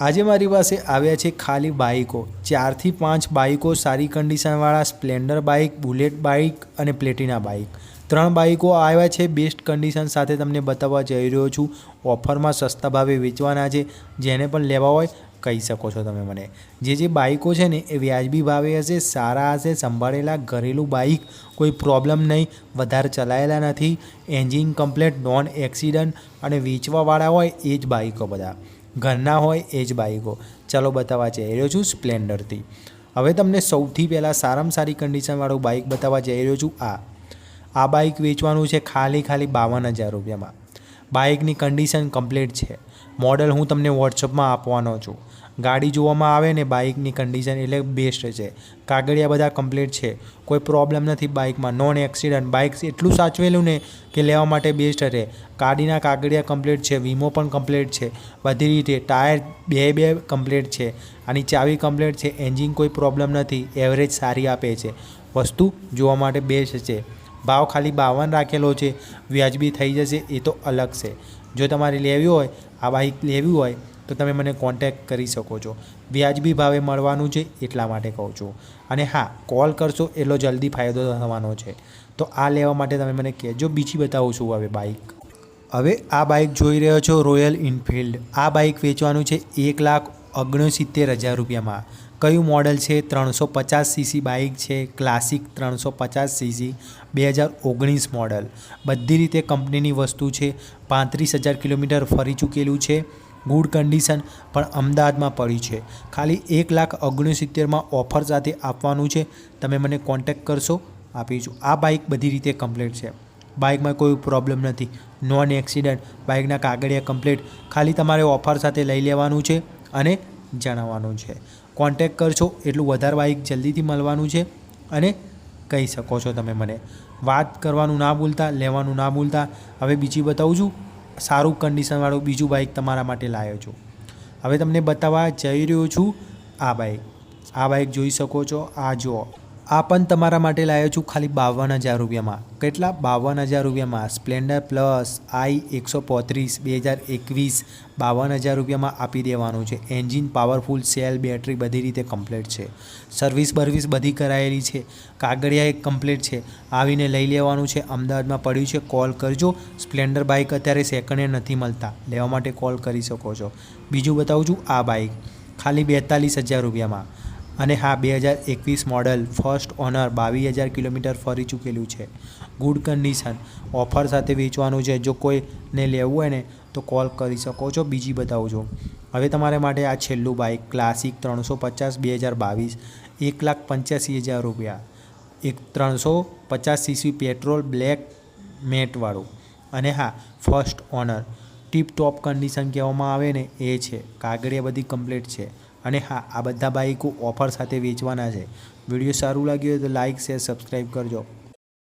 આજે મારી પાસે આવ્યા છે ખાલી બાઇકો ચારથી પાંચ બાઇકો સારી કન્ડિશનવાળા સ્પ્લેન્ડર બાઇક બુલેટ બાઇક અને પ્લેટિના બાઇક ત્રણ બાઇકો આવ્યા છે, બેસ્ટ કન્ડિશન સાથે તમને બતાવવા જઈ રહ્યો છું. ઓફરમાં સસ્તા ભાવે વેચવાના છે. જેને પણ લેવા હોય, કહી શકો છો તમે મને. જે જે બાઇકો છે ને, એ વ્યાજબી ભાવે હશે, સારા હશે, સંભાળેલા, ઘરેલું બાઇક કોઈ પ્રોબ્લેમ નહીં, વધારે ચલાયેલા નથી. એન્જિન કમ્પ્લેટ નોન એક્સિડન્ટ અને વેચવાવાળા હોય, એ જ બાઇકો બધા. ઘરના હોય એ જ બાઇકો ચાલો બતાવવા જઈ રહ્યો છું સ્પ્લેન્ડરથી. હવે તમને સૌથી પહેલાં સારામાં સારી કન્ડિશનવાળું બાઇક બતાવવા જઈ રહ્યો છું આ. આ બાઇક વેચવાનું છે ખાલી ખાલી બાવન હજાર રૂપિયામાં. બાઇકની કન્ડિશન કમ્પ્લીટ છે. મોડલ હું તમને વોટ્સઅપમાં આપવાનો છું. ગાડી જોવામાં આવે ને બાઇકની કન્ડિશન એટલે બેસ્ટ છે. કાગળિયા બધા કમ્પ્લીટ છે. કોઈ પ્રોબ્લેમ નથી બાઇકમાં. નોન એક્સિડન્ટ બાઇક એટલું સાચવેલું ને કે લેવા માટે બેસ્ટ રહે. ગાડીના કાગળિયા કમ્પ્લીટ છે. વીમો પણ કમ્પ્લીટ છે. બધી રીતે ટાયર બે બે કમ્પ્લીટ છે. આની ચાવી કમ્પ્લીટ છે. એન્જિન કોઈ પ્રોબ્લેમ નથી. એવરેજ સારી આપે છે. વસ્તુ જોવા માટે બેસ્ટ છે. ભાવ ખાલી બાવન રાખેલો છે, વ્યાજબી થઈ જશે, એ તો અલગ છે. જો તમારે લેવી હોય, આ બાઇક લેવી હોય, તો તમે મને કોન્ટેક્ટ કરી શકો છો. વ્યાજબી ભાવે મળવાનું છે, એટલા માટે કહું છું. અને હા કોલ કરશો, એટલો જલ્દી ફાયદો થવાનો છે. તો આ લેવા માટે તમે મને કહેજો, બીજી બતાવું છું હવે બાઇક હવે આ બાઇક જોઈ રહ્યો છો રોયલ ઇનફિલ્ડ આ બાઇક વેચવાનું છે, એક લાખ ઓગણસિત્તેર હજાર રૂપિયામાં. કયું મોડલ છે? ત્રણસો પચાસ સીસી બાઇક છે. ક્લાસિક ત્રણસો પચાસ સીસી. બે હજાર ઓગણીસ મોડલ. બધી રીતે કંપનીની વસ્તુ છે. પાંત્રીસ હજાર કિલોમીટર ફરી ચૂકેલું છે. ગુડ કન્ડિશન પણ અમદાવાદમાં પડી છે. ખાલી એક લાખ ઓગણસિત્તેરમાં ઓફર સાથે આપવાનું છે. તમે મને કોન્ટેક્ટ કરશો આપીશું આ બાઇક બધી રીતે કમ્પ્લીટ છે. બાઇકમાં કોઈ પ્રોબ્લેમ નથી. Non accident. બાઇકના કાગળિયા કમ્પ્લીટ. ખાલી તમારે ઓફર સાથે લઈ લેવાનું છે અને જણાવવાનું છે. કોન્ટેક કરશો એટલું વધારે બાઇક જલ્દીથી મળવાનું છે અને કહી શકો છો તમે મને. વાત કરવાનું ના ભૂલતા, લેવાનું ના ભૂલતા. હવે બીજી બતાવું છું, સારું કન્ડિશનવાળું બીજું બાઇક તમારા માટે લાવ્યો છું. હવે તમને બતાવવા જઈ રહ્યો છું આ બાઇક આ બાઇક જોઈ શકો છો, આ જુઓ. આ પણ તમારા માટે લાવ્યો છું ખાલી બાવન હજાર રૂપિયામાં. કેટલા? બાવન હજાર રૂપિયામાં. સ્પ્લેન્ડર પ્લસ આઈ એકસો પોત્રીસ, બે હજાર એકવીસ, બાવન હજાર રૂપિયામાં આપી દેવાનું છે. એન્જિન પાવરફુલ સેલ બેટરી બધી રીતે કમ્પ્લીટ છે. સર્વિસ બર્વિસ બધી કરાયેલી છે. કાગળિયા એક કમ્પ્લીટ છે. આવીને લઈ લેવાનું છે. અમદાવાદમાં પડ્યું છે. કોલ કરજો. સ્પ્લેન્ડર બાઇક અત્યારે સેકન્ડ હેન્ડ નથી મળતા. લેવા માટે કોલ કરી શકો છો. બીજું બતાવું છું આ બાઇક ખાલી બેતાલીસ હજાર રૂપિયામાં. અને હા, બે હજાર એકવીસ મોડલ ફર્સ્ટ ઓનર બાવીસ હજાર કિલોમીટર ફરી ચૂકેલું છે. Good condition. ઓફર સાથે વેચવાનું છે. જો કોઈને લેવું હોય ને, તો કોલ કરી શકો છો. બીજી બતાવજો હવે તમારા માટે આ છેલ્લું બાઇક, ક્લાસિક ત્રણસો પચાસ બે હજાર બાવીસ. એક લાખ પંચ્યાસી હજાર રૂપિયા. એક ત્રણસો પચાસ સીસી પેટ્રોલ બ્લેક મેટવાળું. અને હા, first owner. Tip top condition કહેવામાં આવે ને, એ છે. કાગળિયા બધી કમ્પ્લીટ છે. અને હા, આ બધા બાઇકો ઓફર સાથે વેચવાના છે. વીડિયો સારું લાગ્યું હોય તો લાઇક શેર, સબસ્ક્રાઈબ કરજો.